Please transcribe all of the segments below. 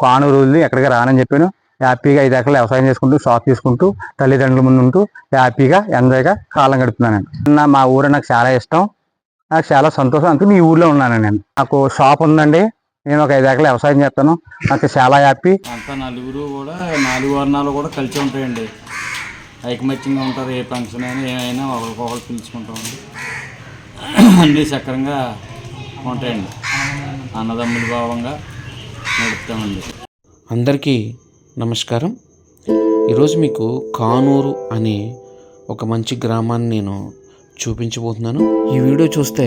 కానూరు వదిలి ఎక్కడికి రానని చెప్పాను. హ్యాపీగా ఐదు ఎకరాలు వ్యవసాయం చేసుకుంటూ షాప్ తీసుకుంటూ తల్లిదండ్రుల ముందు ఉంటూ హ్యాపీగా ఎంజాయ్గా కాలం గడుపుతున్నాను నా మా ఊరు నాకు చాలా ఇష్టం. నాకు చాలా సంతోషం. అందుకే మీ ఊర్లో ఉన్నాను నేను. నాకు షాప్ ఉందండి. నేను ఒక ఐదు ఎకరాలు వ్యవసాయం చేస్తాను. నాకు చాలా హ్యాపీ. అంతా నలుగురు కూడా నాలుగు వర్ణాలు కూడా కలిసి ఉంటాయండి. ఐకమత్యంగా ఉంటారు. ఏ ఫంక్షన్ అయినా ఏమైనా ఒకరికొకరు పిలుచుకుంటామండి. అన్నీ సక్రంగా ఉంటాయండి. అన్నదమ్ముల భావంగా. నడుపుతామండి. అందరికీ నమస్కారం. ఈరోజు మీకు కానూరు అనే ఒక మంచి గ్రామాన్ని నేను చూపించబోతున్నాను. ఈ వీడియో చూస్తే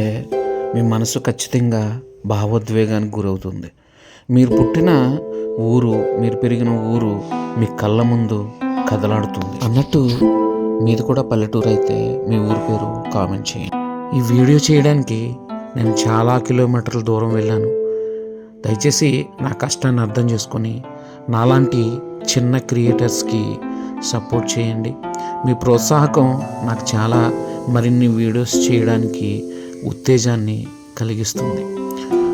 మీ మనసు ఖచ్చితంగా భావోద్వేగానికి గురవుతుంది. మీరు పుట్టిన ఊరు మీరు పెరిగిన ఊరు మీ కళ్ళ ముందు కదలాడుతుంది. అన్నట్టు మీది కూడా పల్లెటూరు అయితే మీ ఊరి పేరు కామెంట్ చేయండి. ఈ వీడియో చేయడానికి నేను చాలా కిలోమీటర్ల దూరం వెళ్ళాను. దయచేసి నా కష్టాన్ని అర్థం చేసుకొని నాలాంటి చిన్న క్రియేటర్స్కి సపోర్ట్ చేయండి. మీ ప్రోత్సాహకం నాకు చాలా మరిన్ని వీడియోస్ చేయడానికి ఉత్తేజాన్ని కలిగిస్తుంది.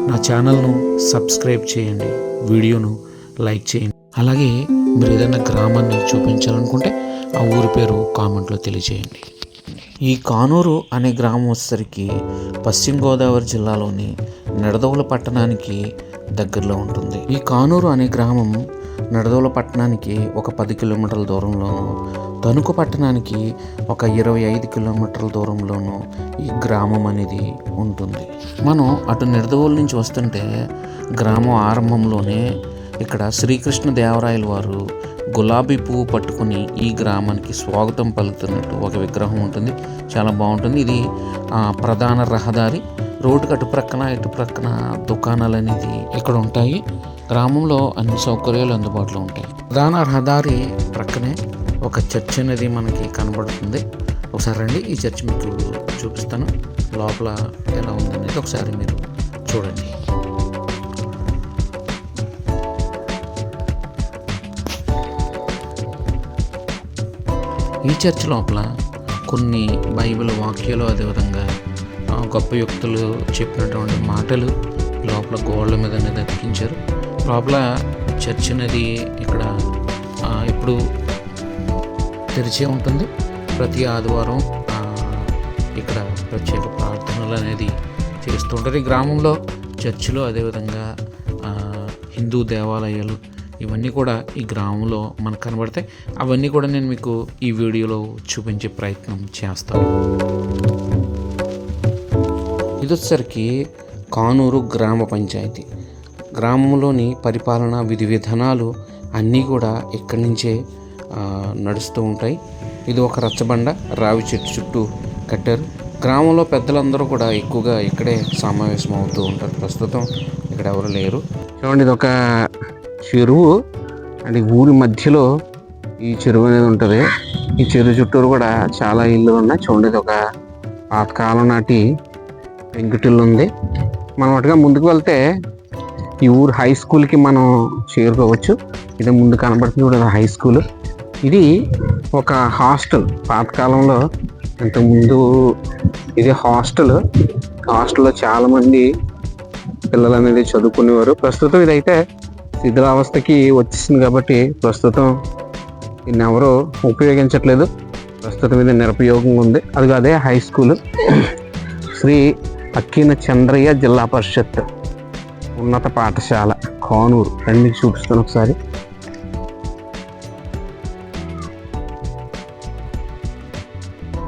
నా ఛానల్ను సబ్స్క్రైబ్ చేయండి. వీడియోను లైక్ చేయండి. అలాగే మీరు ఏదైనా గ్రామాన్ని చూపించాలనుకుంటే ఆ ఊరి పేరు కామెంట్లో తెలియజేయండి. ఈ కానూరు అనే గ్రామం వచ్చేసరికి పశ్చిమ గోదావరి జిల్లాలోని నిడదవుల పట్టణానికి దగ్గరలో ఉంటుంది. ఈ కానూరు అనే గ్రామం నడదోల పట్టణానికి ఒక పది కిలోమీటర్ల దూరంలోను తణుకు పట్టణానికి ఒక ఇరవై ఐదు కిలోమీటర్ల దూరంలోను ఈ గ్రామం అనేది ఉంటుంది. మనం అటు నిడదవోలు నుంచి వస్తుంటే గ్రామం ఆరంభంలోనే ఇక్కడ శ్రీకృష్ణ దేవరాయల వారు గులాబీ పువ్వు పట్టుకుని ఈ గ్రామానికి స్వాగతం పలుకుతున్నట్టు ఒక విగ్రహం ఉంటుంది. చాలా బాగుంటుంది. ఇది ఆ, ప్రధాన రహదారి. రోడ్డుకి అటు ప్రక్కన ఇటు ప్రక్కన దుకాణాలు అనేది ఇక్కడ ఉంటాయి? గ్రామంలో అన్ని సౌకర్యాలు అందుబాటులో ఉంటాయి. ప్రధాన రహదారి ప్రక్కనే ఒక చర్చ్ అనేది మనకి కనబడుతుంది. ఒకసారి రండి ఈ చర్చ్ మీకు చూపిస్తాను. లోపల ఎలా ఉందనేది ఒకసారి మీరు చూడండి. ఈ చర్చ్ లోపల కొన్ని బైబిల్ వాక్యాలు అదేవిధంగా గొప్ప వ్యక్తులు చెప్పినటువంటి మాటలు లోపల గోడల మీద అనేది అతికించారు. లోపల చర్చ్ అనేది ఇక్కడ ఎప్పుడు తెరిచే ఉంటుంది. ప్రతి ఆదివారం ఇక్కడ ప్రత్యేక ప్రార్థనలు అనేది చేస్తుంటారు ఈ గ్రామంలో చర్చిలో అదేవిధంగా హిందూ దేవాలయాలు ఇవన్నీ కూడా ఈ గ్రామంలో మనకు కనబడతాయి. అవన్నీ కూడా నేను మీకు ఈ వీడియోలో చూపించే ప్రయత్నం చేస్తాను. ఇది వచ్చేసరికి కానూరు గ్రామ పంచాయతీ. గ్రామంలోని పరిపాలన విధి విధానాలు అన్నీ కూడా ఇక్కడి నుంచే నడుస్తూ ఉంటాయి. ఇది ఒక రచ్చబండ రావి చెట్టు చుట్టూ కట్టారు. గ్రామంలో పెద్దలందరూ కూడా ఎక్కువగా ఇక్కడే సమావేశం అవుతూ ఉంటారు. ప్రస్తుతం ఇక్కడ ఎవరు లేరు. చూడండి ఇది ఒక చెరువు. అండ్ ఊరి మధ్యలో ఈ చెరువు అనేది ఉంటుంది. ఈ చెరువు చుట్టూరు కూడా చాలా ఇళ్ళు ఉన్నాయి. చూడండి ఇది ఒక పాతకాలం నాటి పెంకుటిల్లు ఉంది. మనం అటుగా ముందుకు వెళ్తే ఈ ఊరు హై స్కూల్కి మనం చేరుకోవచ్చు. ఇది ముందు కనబడుతుంది కూడా హై స్కూల్ ఇది ఒక హాస్టల్ పాతకాలంలో ఇంతకుముందు ఇది హాస్టల్ హాస్టల్లో చాలామంది పిల్లలు అనేది చదువుకునేవారు. ప్రస్తుతం ఇదైతే శిథిలావస్థకి వచ్చేసింది కాబట్టి ప్రస్తుతం దీన్ని ఎవరు ఉపయోగించట్లేదు. ప్రస్తుతం ఇది నిరుపయోగంగా ఉంది. అది అదే హై స్కూల్ శ్రీ అక్కిన చంద్రయ్య జిల్లా పరిషత్ ఉన్నత పాఠశాల కానూరు. రెండు మీకు చూపిస్తాను ఒకసారి.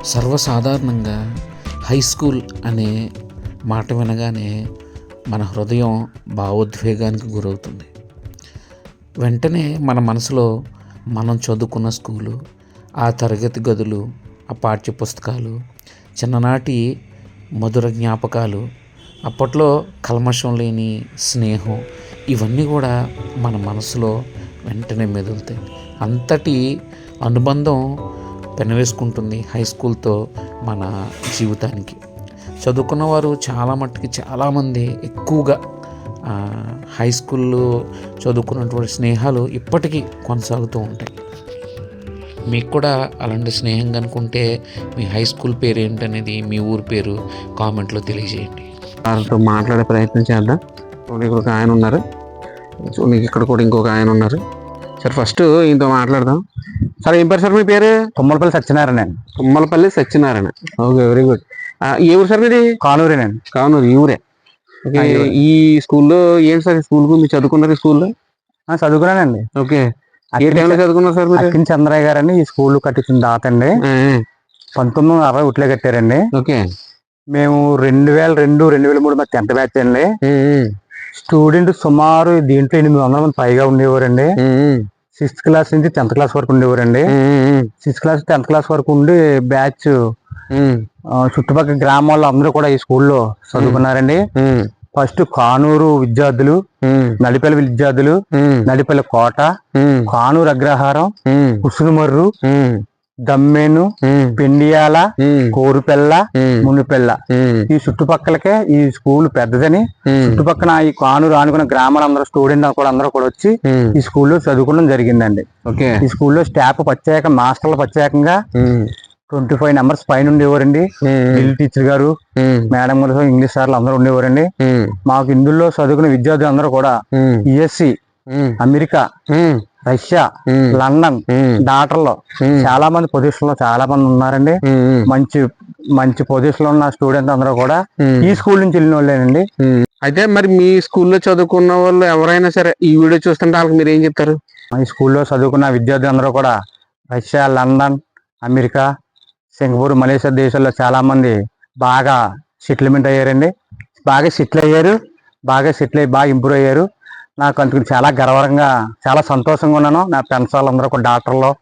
సర్వసాధారణంగా హై స్కూల్ అనే మాట వినగానే మన హృదయం భావోద్వేగానికి గురవుతుంది. వెంటనే మన మనసులో మనం చదువుకున్న స్కూలు ఆ తరగతి గదులు ఆ పాఠ్య పుస్తకాలు చిన్ననాటి మధుర జ్ఞాపకాలు అప్పట్లో కల్మషం లేని స్నేహం ఇవన్నీ కూడా మన మనసులో వెంటనే మెదులుతాయి. అంతటి అనుబంధం పెనవేసుకుంటుంది హై స్కూల్తో మన జీవితానికి. చదువుకున్న వారు చాలా మట్టుకి చాలామంది ఎక్కువగా హై స్కూల్లో చదువుకున్నటువంటి స్నేహాలు ఇప్పటికీ కొనసాగుతూ ఉంటాయి. మీకు కూడా అలాంటి స్నేహం కనుకుంటే మీ హై స్కూల్ పేరు ఏంటనేది మీ ఊరి పేరు కామెంట్లో తెలియజేయండి. వారితో మాట్లాడే ప్రయత్నం చేద్దాం. ఇక్కడ ఒక ఆయన ఉన్నారు. మీకు ఇక్కడ కూడా ఇంకొక ఆయన ఉన్నారు. సరే ఫస్ట్ ఈయనతో మాట్లాడదాం. సార్ ఏం పేరు సార్ మీ పేరు? Tummalapalli Satyanarayana Tummalapalli Satyanarayana. Okay very good ఏ ఊరు సార్ మీది? కానూరేనండి కానూరు ఈ ఊరే. ఓకే, ఈ స్కూల్లో ఏంటి సార్ ఈ స్కూల్ మీరు చదువుకున్నారు ఈ స్కూల్లో? చదువుకున్నానండి. ఓకే. ఏ అక్కించ- టైంలో చదువుకున్నారు సార్ మీరు? అక్కించ చంద్రయ్య గారని ఈ స్కూల్ కట్టించిన దాత అండి. ఆ, ఆ, పంతొమ్మిది వందల అరవై ఒకటిలో కట్టారండి. ఓకే. మేము రెండు వేల రెండు రెండు వేల మూడు మా టెన్త్ బ్యాచ్ అండి. స్టూడెంట్ సుమారు దీంట్లో ఎనిమిది వందల మంది పైగా ఉండేవారండి. సిక్స్త్ క్లాస్ నుంచి టెన్త్ క్లాస్ వరకు ఉండేవారండి. సిక్స్త్ క్లాస్ టెన్త్ క్లాస్ వరకు ఉండి బ్యాచ్ చుట్టుపక్కల గ్రామాల్లో అందరూ కూడా ఈ స్కూల్లో చదువుకున్నారండి. ఫస్ట్ కానూరు విద్యార్థులు నడిపల్లి విద్యార్థులు నడిపల్లి కోట కానూరు అగ్రహారం కుసునుమర్రు దమ్మేను పెండియాల కోరుపెల్ల మునిపెల్ల. ఈ చుట్టుపక్కలకే ఈ స్కూల్ పెద్దదని చుట్టుపక్కల ఈ కానూరు ఆనుకున్న గ్రామాల అందరూ స్టూడెంట్ కూడా అందరూ కూడా వచ్చి ఈ స్కూల్లో చదువుకోవడం జరిగిందండి. ఈ స్కూల్లో స్టాఫ్ ప్రత్యేక మాస్టర్లు ప్రత్యేకంగా ట్వంటీ ఫైవ్ నెంబర్స్ పైన ఉండేవారండి. డ్రిల్ టీచర్ గారు మేడం గారు ఇంగ్లీష్ సార్లు అందరూ ఉండేవారండి. మాకు ఇందులో చదువుకునే విద్యార్థులు అందరూ కూడా USA um, America Russia London um, చాలా మంది పొజిషన్లో చాలా మంది ఉన్నారండి మంచి మంచి పొజిషన్లో ఉన్న స్టూడెంట్ అందరూ కూడా. ఈ స్కూల్ నుంచి వెళ్ళిన వాళ్ళేనండి. అయితే మరి మీ స్కూల్లో చదువుకున్న వాళ్ళు ఎవరైనా సరే ఈ వీడియో చూస్తుంటే వాళ్ళకి మీరు ఏం చెప్తారు? ఈ స్కూల్లో చదువుకున్న విద్యార్థులు అందరూ కూడా Russia London America Singapore Malaysia దేశాల్లో చాలా మంది బాగా సెటిల్మెంట్ అయ్యారండి. బాగా సెటిల్ అయ్యారు. బాగా సెటిల్ అయ్యి బాగా ఇంప్రూవ్ అయ్యారు. నాకు అందుకు చాలా గర్వంగా చాలా సంతోషంగా ఉన్నాను. నా ఫ్రెండ్స్ వాళ్ళందరూ కూడా డాక్టర్లు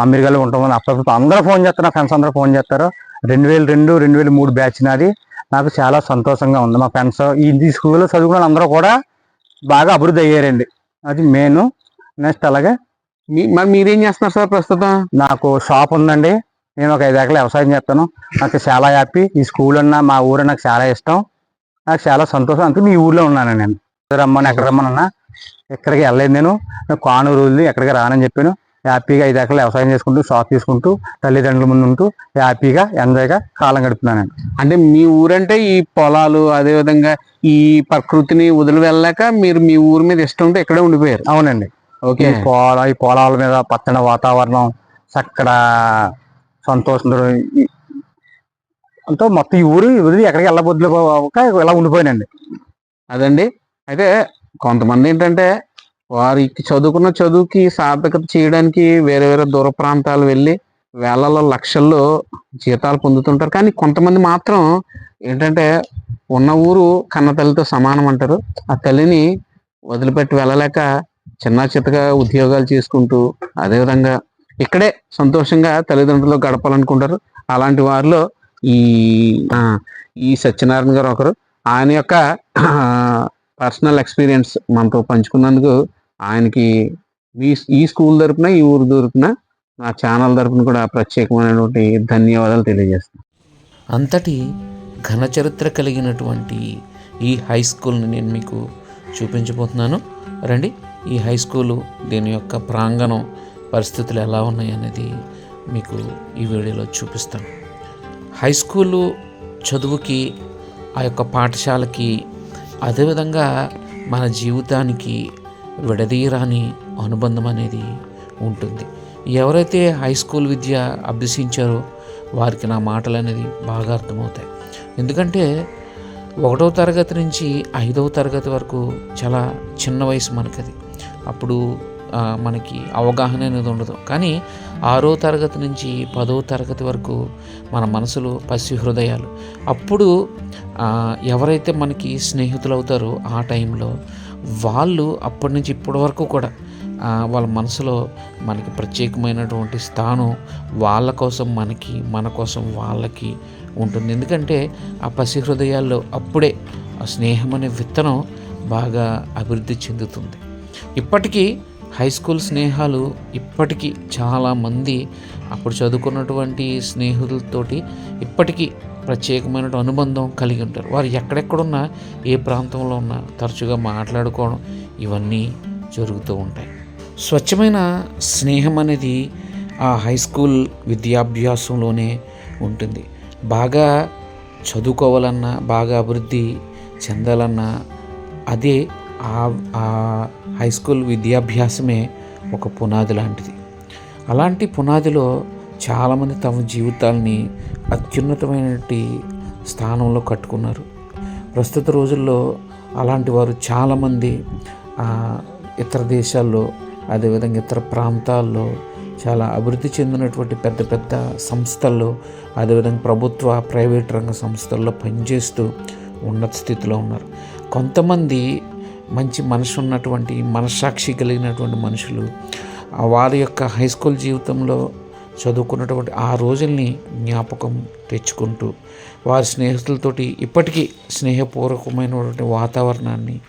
అమెరికాలో ఉంటామని అప్పుడప్పుడు అందరూ ఫోన్ చేస్తారు. నా ఫ్రెండ్స్ అందరూ ఫోన్ చేస్తారు. రెండు వేల రెండు రెండు వేల మూడు బ్యాచ్ నాది. నాకు చాలా సంతోషంగా ఉంది. మా ఫ్రెండ్స్ ఈ స్కూల్లో చదువుకున్న వాళ్ళందరూ కూడా బాగా అభివృద్ధి అయ్యారండి. అది మెయిన్. నెక్స్ట్ అలాగే మీ- మరి మీరేం చేస్తున్నారు సార్ ప్రస్తుతం? నాకు షాప్ ఉందండి. నేను ఒక ఐదు ఎకరాలు వ్యవసాయం చేస్తాను. నాకు చాలా హ్యాపీ ఈ స్కూల్ అన్న మా ఊరు నాకు చాలా ఇష్టం. నాకు చాలా సంతోషం. అందుకే మీ ఊర్లో ఉన్నాను నేను. ఎక్కడ రమ్మని ఎక్కడ రమ్మనన్నా ఎక్కడికి వెళ్ళలేదు నేను. నాకు కానూరు వదిలి ఎక్కడికి రానని చెప్పాను. హ్యాపీగా ఐదు ఎకరాలు వ్యవసాయం చేసుకుంటూ షాప్ తీసుకుంటూ తల్లిదండ్రుల ముందు ఉంటూ హ్యాపీగా ఎంజాయ్గా కాలం గడుపుతున్నాను నేను. అంటే మీ ఊరంటే ఈ పొలాలు అదే విధంగా ఈ ప్రకృతిని వదిలి వెళ్ళాక మీరు మీ ఊరి మీద ఇష్టం ఉంటే ఇక్కడే ఉండిపోయారు. అవునండి. ఓకే. ఈ పొల ఈ పొలాల మీద పచ్చని వాతావరణం చక్కడ సంతోషంతో అంతా మొత్తం ఈ ఊరు వదిలి ఎక్కడికి వెళ్ళబొద్దులు ఇలా ఉండిపోయానండి. అదండి. అయితే కొంతమంది ఏంటంటే వారికి చదువుకున్న చదువుకి సార్థకత చేయడానికి వేరే వేరే దూర ప్రాంతాలు వెళ్ళి వేలలో లక్షల్లో జీతాలు పొందుతుంటారు. కానీ కొంతమంది మాత్రం ఏంటంటే ఉన్న ఊరు కన్న తల్లితో సమానం అంటారు. ఆ తల్లిని వదిలిపెట్టి వెళ్ళలేక చిన్న చిత్తగా ఉద్యోగాలు చేసుకుంటూ అదేవిధంగా ఇక్కడే సంతోషంగా తల్లిదండ్రులు గడపాలనుకుంటారు. అలాంటి వారిలో ఈ ఈ సత్యనారాయణ గారు ఒకరు. ఆయన యొక్క పర్సనల్ ఎక్స్పీరియన్స్ మనతో పంచుకున్నందుకు ఆయనకి మీ ఈ స్కూల్ తరపున ఈ ఊరు తరపున నా ఛానల్ తరపున కూడా ప్రత్యేకమైనటువంటి ధన్యవాదాలు తెలియజేస్తాను అంతటి ఘన చరిత్ర కలిగినటువంటి ఈ హై స్కూల్ని నేను మీకు చూపించబోతున్నాను. రండి ఈ హై స్కూలు దీని యొక్క ప్రాంగణం పరిస్థితులు ఎలా ఉన్నాయనేది మీకు ఈ వీడియోలో చూపిస్తాను. హై స్కూలు చదువుకి ఆ యొక్క పాఠశాలకి అదేవిధంగా మన జీవితానికి విడదీయరాని అనుబంధం అనేది ఉంటుంది. ఎవరైతే హై స్కూల్ విద్య అభ్యసించారో వారికి నా మాటలు అనేది బాగా అర్థమవుతాయి. ఎందుకంటే ఒకటవ తరగతి నుంచి ఐదవ తరగతి వరకు చాలా చిన్న వయసు మనకది. అప్పుడు మనకి అవగాహన అనేది ఉండదు. కానీ ఆరో తరగతి నుంచి పదో తరగతి వరకు మన మనసులో పసి హృదయాలు. అప్పుడు ఎవరైతే మనకి స్నేహితులు అవుతారో ఆ టైంలో వాళ్ళు అప్పటి నుంచి ఇప్పటి వరకు కూడా వాళ్ళ మనసులో మనకి ప్రత్యేకమైనటువంటి స్థానం వాళ్ళ కోసం మనకి మన కోసం వాళ్ళకి ఉంటుంది. ఎందుకంటే ఆ పసి హృదయాల్లో అప్పుడే ఆ స్నేహం అనే విత్తనం బాగా అభివృద్ధి చెందుతుంది. ఇప్పటికీ హై స్కూల్ స్నేహాలు ఇప్పటికీ చాలామంది అప్పుడు చదువుకున్నటువంటి స్నేహితులతోటి ఇప్పటికీ ప్రత్యేకమైన అనుబంధం కలిగి ఉంటారు. వారు ఎక్కడెక్కడున్నా ఏ ప్రాంతంలో ఉన్నా తరచుగా మాట్లాడుకోవడం ఇవన్నీ జరుగుతూ ఉంటాయి. స్వచ్ఛమైన స్నేహం అనేది ఆ హై స్కూల్ విద్యాభ్యాసంలోనే ఉంటుంది. బాగా చదువుకోవాలన్నా బాగా అభివృద్ధి చెందాలన్నా అదే ఆ హై స్కూల్ విద్యాభ్యాసమే ఒక పునాది లాంటిది. అలాంటి పునాదిలో చాలామంది తమ జీవితాల్ని అత్యున్నతమైనటువంటి స్థానంలో కట్టుకున్నారు. ప్రస్తుత రోజుల్లో అలాంటి వారు చాలామంది ఇతర దేశాల్లో అదేవిధంగా ఇతర ప్రాంతాల్లో చాలా అభివృద్ధి చెందినటువంటి పెద్ద పెద్ద సంస్థల్లో అదేవిధంగా ప్రభుత్వ ప్రైవేట్ రంగ సంస్థల్లో పనిచేస్తూ ఉన్నత స్థితిలో ఉన్నారు. కొంతమంది మంచి మనసు ఉన్నటువంటి మనస్సాక్షి కలిగినటువంటి మనుషులు వారి యొక్క హై స్కూల్ జీవితంలో చదువుకున్నటువంటి ఆ రోజుల్ని జ్ఞాపకం తెచ్చుకుంటూ వారి స్నేహితులతోటి ఇప్పటికీ స్నేహపూర్వకమైనటువంటి వాతావరణాన్ని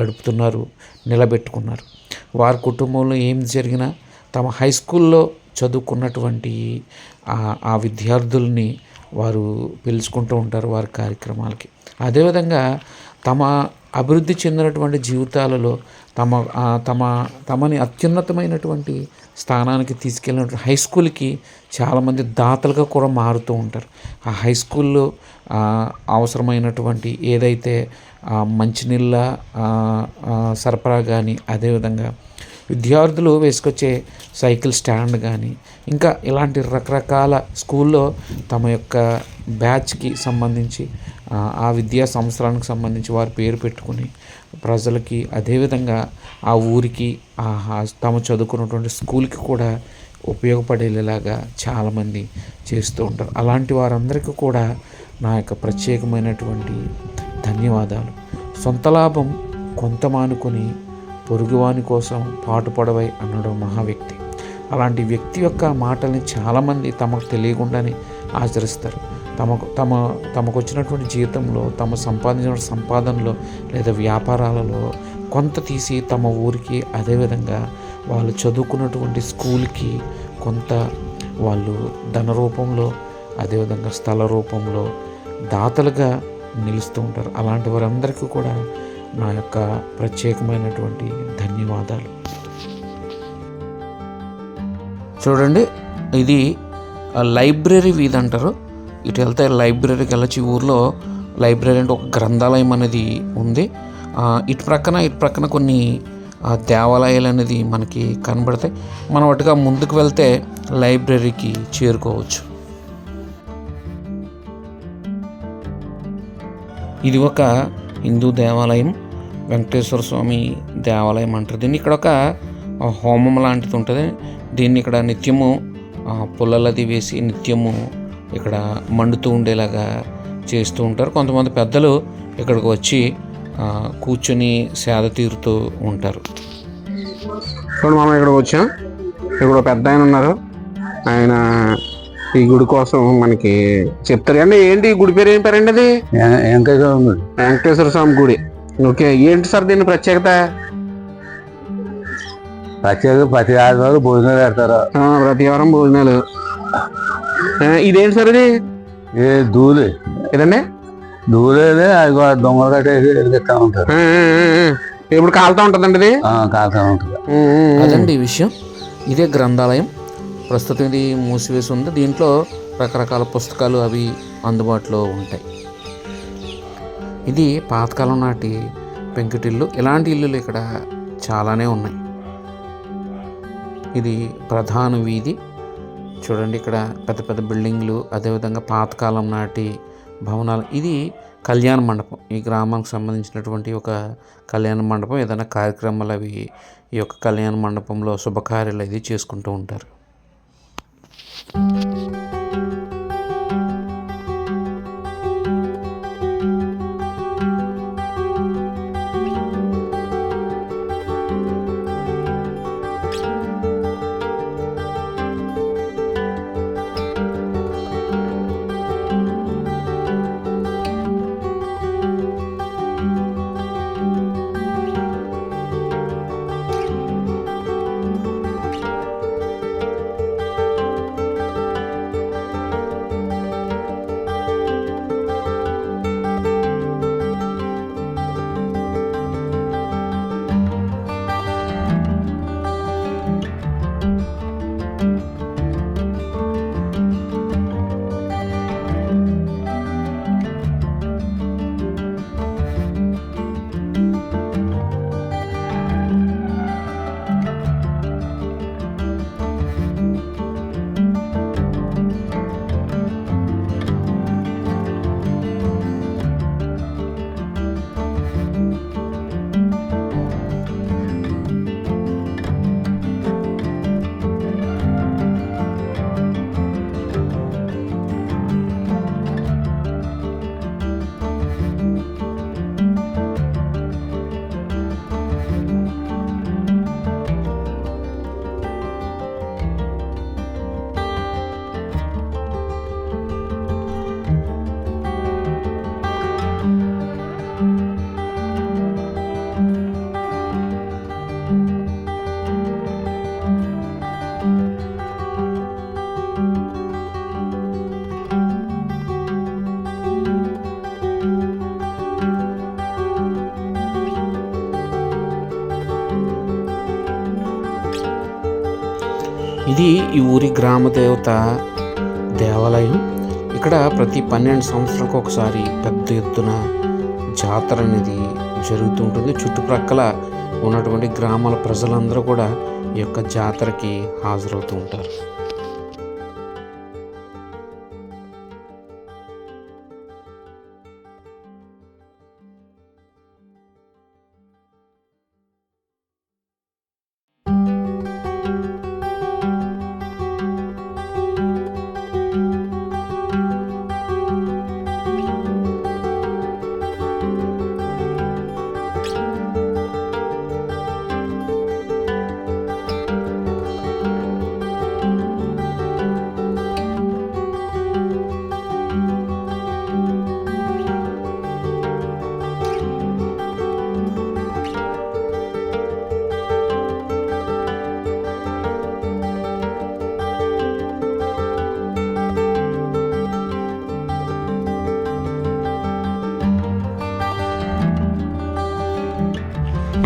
గడుపుతున్నారు నిలబెట్టుకున్నారు. వారి కుటుంబంలో ఏం జరిగినా తమ హై స్కూల్లో చదువుకున్నటువంటి ఆ- ఆ విద్యార్థుల్ని వారు పిలుచుకుంటూ ఉంటారు వారి కార్యక్రమాలకి. అదేవిధంగా తమ అభివృద్ధి చెందినటువంటి జీవితాలలో తమ తమ తమని అత్యున్నతమైనటువంటి స్థానానికి తీసుకెళ్ళిన హై స్కూల్కి చాలామంది దాతలుగా కూడా మారుతూ ఉంటారు. ఆ హై స్కూల్లో అవసరమైనటువంటి ఏదైతే మంచినీళ్ళ సరఫరా కానీ అదేవిధంగా విద్యార్థులు వేసుకొచ్చే సైకిల్ స్టాండ్ కానీ ఇంకా ఇలాంటి రకరకాల స్కూల్లో తమ యొక్క బ్యాచ్కి సంబంధించి ఆ, విద్యా సంవత్సరానికి సంబంధించి వారి పేరు పెట్టుకుని ప్రజలకి అదేవిధంగా ఆ ఊరికి తమ తాము చదువుకున్నటువంటి స్కూల్కి కూడా ఉపయోగపడేలాగా చాలామంది చేస్తూ ఉంటారు. అలాంటి వారందరికీ కూడా నా యొక్క ప్రత్యేకమైనటువంటి ధన్యవాదాలు. సొంత లాభం కొంత మానుకొని పొరుగువాని కోసం పాటుపడవై అన్నాడు మహా వ్యక్తి. అలాంటి వ్యక్తి యొక్క మాటల్ని చాలామంది తమకు తెలియకుండానే ఆచరిస్తారు. తమకు తమ తమకు వచ్చినటువంటి జీవితంలో తమ సంపాదించిన సంపాదనలో లేదా వ్యాపారాలలో కొంత తీసి తమ ఊరికి అదేవిధంగా వాళ్ళు చదువుకున్నటువంటి స్కూల్కి కొంత వాళ్ళు ధన రూపంలో అదేవిధంగా స్థల రూపంలో దాతలుగా నిలుస్తూ ఉంటారు. అలాంటి వారందరికీ కూడా నా యొక్క ప్రత్యేకమైనటువంటి ధన్యవాదాలు. చూడండి ఇది లైబ్రరీ వీధి అంటారు. ఇటు వెళ్తే లైబ్రరీకి వెళ్ళొచ్చు. ఈ ఊర్లో లైబ్రరీ అంటే ఒక గ్రంథాలయం అనేది ఉంది. ఇటు ప్రక్కన ఇటు ప్రక్కన కొన్ని దేవాలయాలు అనేది మనకి కనబడతాయి. మనం అటుగా ముందుకు వెళ్తే లైబ్రరీకి చేరుకోవచ్చు. ఇది ఒక హిందూ దేవాలయం. వెంకటేశ్వర స్వామి దేవాలయం అంటారు. దీన్ని ఇక్కడ ఒక హోమం లాంటిది ఉంటుంది. దీన్ని ఇక్కడ నిత్యము పుల్లలది వేసి నిత్యము ఇక్కడ మండుతూ ఉండేలాగా చేస్తూ ఉంటారు. కొంతమంది పెద్దలు ఇక్కడికి వచ్చి ఆ, కూర్చొని సేద తీరుతూ ఉంటారు. చూడండి మనం ఇక్కడికి వచ్చాం? ఇక్కడ ఒక పెద్ద ఆయన ఉన్నారు. ఆయన ఈ గుడి కోసం మనకి చెప్తారు. అండి ఏంటి ఈ గుడి పేరు? ఏం పేరండి అది? వెంకటేశ్వర స్వామి గుడి. ఓకే ఏంటి సార్ దీని ప్రత్యేకత? ప్రత్యేక ప్రతి ఆదివారం భోజనాలు పెడతారు. ఆ, ప్రతి వారం భోజనాలు. ఇదేంటి సార్ ఇది? ఏ దూలే. ఇదండి దూలేదే అది దొంగలు కట్టేసి ఎదుగుతా ఉంటారు. ఎప్పుడు కాలుతా ఉంటుందండి ఇది? ఆ, కాస్తా ఉంటుంది. అదండి ఈ విషయం. ఇదే గ్రంథాలయం. ప్రస్తుతం ఇది మూసివేసి ఉంది దీంట్లో రకరకాల పుస్తకాలు అవి అందుబాటులో ఉంటాయి. ఇది పాతకాలం నాటి పెంకుటిల్లు. ఇలాంటి ఇల్లులు ఇక్కడ చాలానే ఉన్నాయి. ఇది ప్రధాన వీధి. చూడండి ఇక్కడ పెద్ద పెద్ద బిల్డింగ్లు అదేవిధంగా పాతకాలం నాటి భవనాలు. ఇది కళ్యాణ మండపం. ఈ గ్రామానికి సంబంధించినటువంటి ఒక కళ్యాణ మండపం. ఏదైనా కార్యక్రమాలు అవి ఈ యొక్క కళ్యాణ మండపంలో శుభకార్యాలు అది చేసుకుంటూ ఉంటారు. ఈ ఊరి గ్రామ దేవత దేవాలయం. ఇక్కడ ప్రతి పన్నెండు సంవత్సరాలకు ఒకసారి పెద్ద ఎత్తున జాతర అనేది జరుగుతూ ఉంటుంది. చుట్టుప్రక్కల ఉన్నటువంటి గ్రామాల ప్రజలందరూ కూడా ఈ యొక్క జాతరకి హాజరవుతూ ఉంటారు.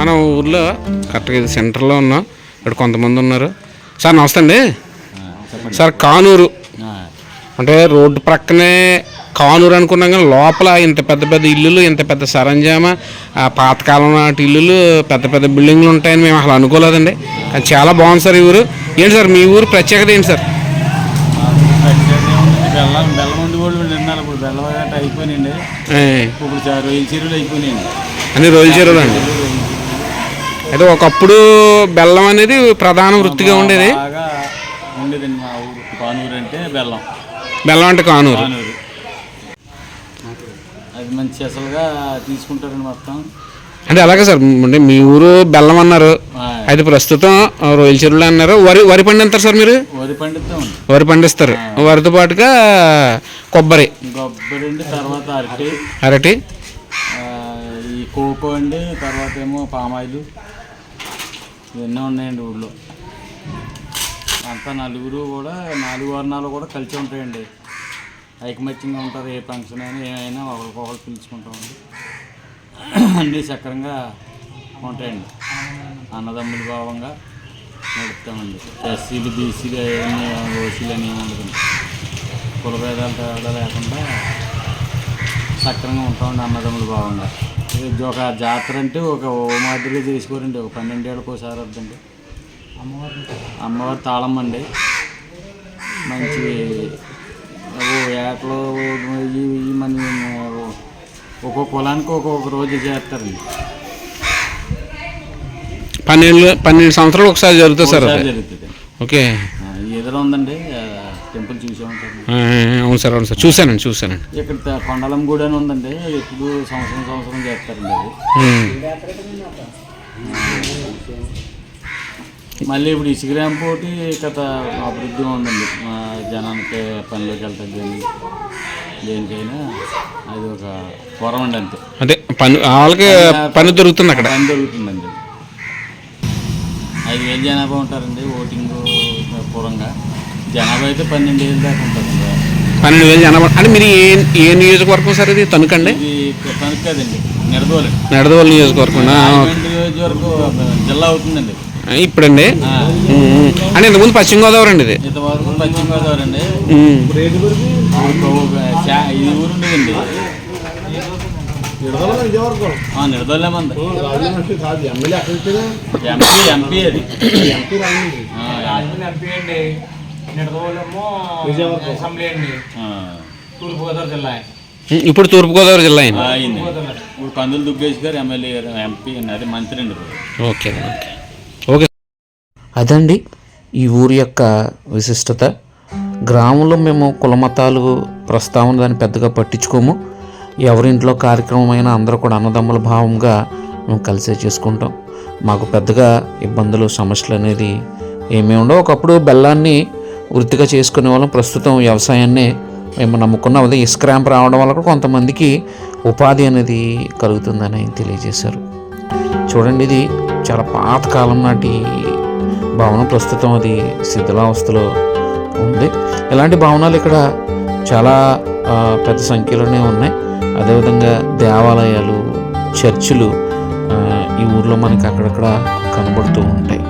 మన ఊర్లో కరెక్ట్గా ఇది సెంటర్లో ఉన్నాం ఇక్కడ కొంతమంది ఉన్నారు. సార్ నమస్తే అండి. సార్ కానూరు. అంటే రోడ్డు ప్రక్కనే కానూరు అనుకున్నాం కానీ లోపల ఇంత పెద్ద పెద్ద ఇల్లులు ఇంత పెద్ద సరంజామ పాతకాలం నాటి ఇల్లులు పెద్ద పెద్ద బిల్డింగ్లు ఉంటాయని మేము అసలు అనుకోలేదండి. కానీ చాలా బాగుంది సార్ ఈ ఊరు. ఏంటి సార్ మీ ఊరు ప్రత్యేకత ఏంటి సార్? బెల్లం బెల్లం ఉండి కూడా నిన్నాను ఇప్పుడు బెల్లం గట్ట అయిపోయినాయండి. ఏ, ఇప్పుడు చా- రొయ్యల చెరువులు అయిపోయినాయండి. అన్ని రోజులు చెరువులు అండి. అయితే ఒకప్పుడు బెల్లం అనేది ప్రధాన వృత్తిగా ఉండేది. బాగా ఉండేదండి మా ఊరు. కానూరు అంటే బెల్లం. బెల్లం అంటే కానూరు. కానూరు. అది మంచి అసలుగా తీసుకుంటారండి మొత్తం. అంటే అలాగే సార్ అంటే మీ ఊరు బెల్లం అన్నారు. అయితే ప్రస్తుతం రొయ్యల చెరువులు అన్నారు. వరి వరి పండిస్తారు సార్ మీరు? వరి పండిస్తామండి వరి పండిస్తారు. వరితో పాటుగా కొబ్బరి అండి తర్వాత అరటి. అరటి. ఆ, ఈ కోకో అండి తర్వాత ఏమో పామాయిలు. ఇవన్నీ ఉన్నాయండి ఊళ్ళో అంతా నలుగురు కూడా నాలుగు వర్ణాలు కూడా కలిసి ఉంటాయండి. ఐకమత్యంగా ఉంటారు ఏ ఫంక్షన్ అయినా ఏమైనా ఒకరికొకరు పిలుచుకుంటామండి. అన్నీ సక్రంగా ఉంటాయండి. అన్నదమ్ముల భావంగా నడుపుతామండి. ఎస్సీలు బీసీలు అవన్నీ ఓసీలు అని ఏమి ఉండదండి తేడా లేకుండా సక్రంగా ఉంటామండి అన్నదమ్ములు భావంగా. ఒక జాతర అంటే ఒక ఓ మాదిరిగా చేసుకోరండి. ఒక పన్నెండేళ్ళకి ఒకసారి వద్దండి. అమ్మవారి తాళమ్మ అండి. మంచి ఏటలో ఈ మన ఒక్కొక్క కులానికి ఒక్కొక్క రోజు చేస్తారండి. పన్నెండు పన్నెండు సంవత్సరాలు ఒకసారి జరుగుతుంది సార్ జరుగుతుంది. ఓకే. ఎదురు ఉందండి ఆ, టెంపుల్ చూసే ఉంటారు ఆ, అవును సార్ అవును సార్. చూశానండి చూశానండి. ఇక్కడ కొండలం గుడి అని ఉందండి. ఎప్పుడు సంవత్సరం సంవత్సరం చేస్తారండి అది. మళ్ళీ ఇప్పుడు ఇసుగ్రామ్ పోటీ కథ అభివృద్ధి ఉందండి. మా జనానికి పనిలోకి వెళ్తాం కానీ దేనికైనా అది ఒక వరం అండి అంతే. అదే పని వాళ్ళకి పని దొరుకుతుంది అక్కడ. పని దొరుకుతుందండి. ఐదు వేలు జనాభా ఉంటారండి ఓటింగ్ పూర్వంగా. జనాభా అయితే పన్నెండు వేలు దాకా ఉంటారండి పన్నెండు వేలు జనాభా అంటే మీరు ఏ ఏ నియోజకవర్గం సార్ ఇది? తణుకండి? ఇది పనికి కదండి నియోజకవర్గం జిల్లా అవుతుందండి ఇప్పుడండి. అంటే ఇంతకుముందు పశ్చిమ గోదావరి అండి ఇది? ఇంతవరకు పశ్చిమ గోదావరి అండి. ఇది ఎంపీ ఎంపీ అది ఆ, ఎంపీ అండి. నిడదవోలేమో అసెంబ్లీ అండి. ఆ, తూర్పుగోదావరి జిల్లా. ఇప్పుడు తూర్పుగోదావరి జిల్లా అయింది. ఇప్పుడు కందులు దుగ్గేష్ గారు ఎమ్మెల్యే గారు ఎంపీ అండి అది మంత్రి అండి ఇప్పుడు. Okay okay. ఓకే. అదండి ఈ ఊరి యొక్క విశిష్టత. గ్రామంలో మేము కులమతాలు ప్రస్తావన దాన్ని పెద్దగా పట్టించుకోము. ఎవరింట్లో కార్యక్రమం అయినా అందరూ కూడా అన్నదమ్ముల భావంగా మేము కలిసే చేసుకుంటాం. మాకు పెద్దగా ఇబ్బందులు సమస్యలు అనేది ఏమీ ఉండవు. ఒకప్పుడు బెల్లాన్ని వృత్తిగా చేసుకునే వాళ్ళం. ప్రస్తుతం వ్యవసాయాన్ని మేము నమ్ముకున్నాం. అదే ఇస్క్రాంప్ రావడం వల్ల కూడా కొంతమందికి ఉపాధి అనేది కలుగుతుందని తెలియజేశారు. చూడండి ఇది చాలా పాతకాలం నాటి భవనం. ప్రస్తుతం అది శిథిలావస్థలో ఉంది. ఇలాంటి భవనాలు ఇక్కడ చాలా పెద్ద సంఖ్యలోనే ఉన్నాయి. అదేవిధంగా దేవాలయాలు చర్చిలు ఈ ఊర్లో మనకి అక్కడక్కడ కనబడుతూ ఉంటాయి.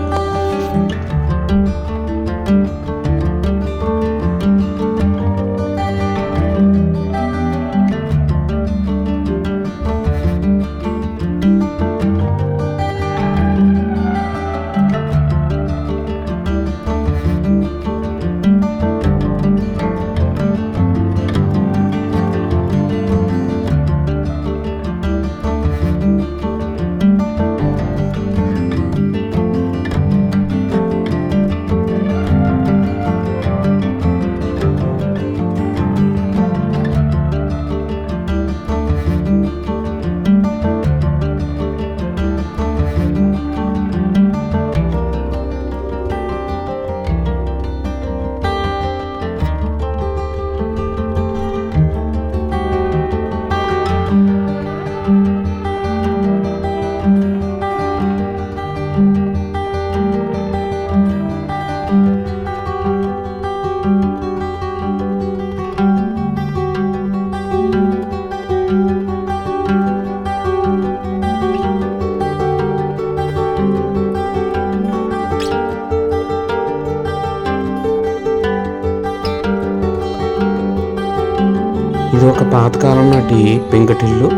ఒకటి పెంకటిల్లు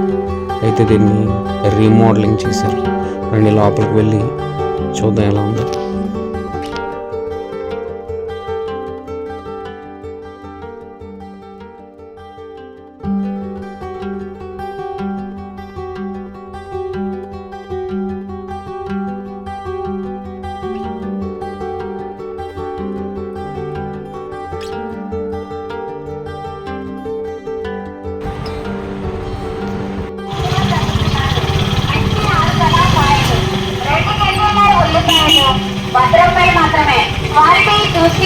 అయితే దీన్ని రీమోడలింగ్ చేశారు. అండ్ లోపలికి వెళ్ళి చూద్దాం ఎలా ఉందో.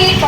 చూసి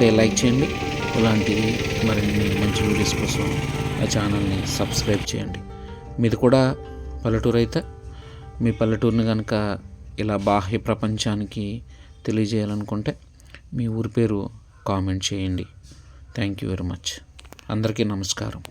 నచ్చితే లైక్ చేయండి. ఇలాంటి మరిన్ని మంచి వీడియోస్ కోసం ఆ ఛానల్ని సబ్స్క్రైబ్ చేయండి. మీది కూడా పల్లెటూరు అయితే మీ పల్లెటూరుని కనుక ఇలా బాహ్య ప్రపంచానికి తెలియజేయాలనుకుంటే మీ ఊరి పేరు కామెంట్ చేయండి. థ్యాంక్ యూ వెరీ మచ్ అందరికీ నమస్కారం.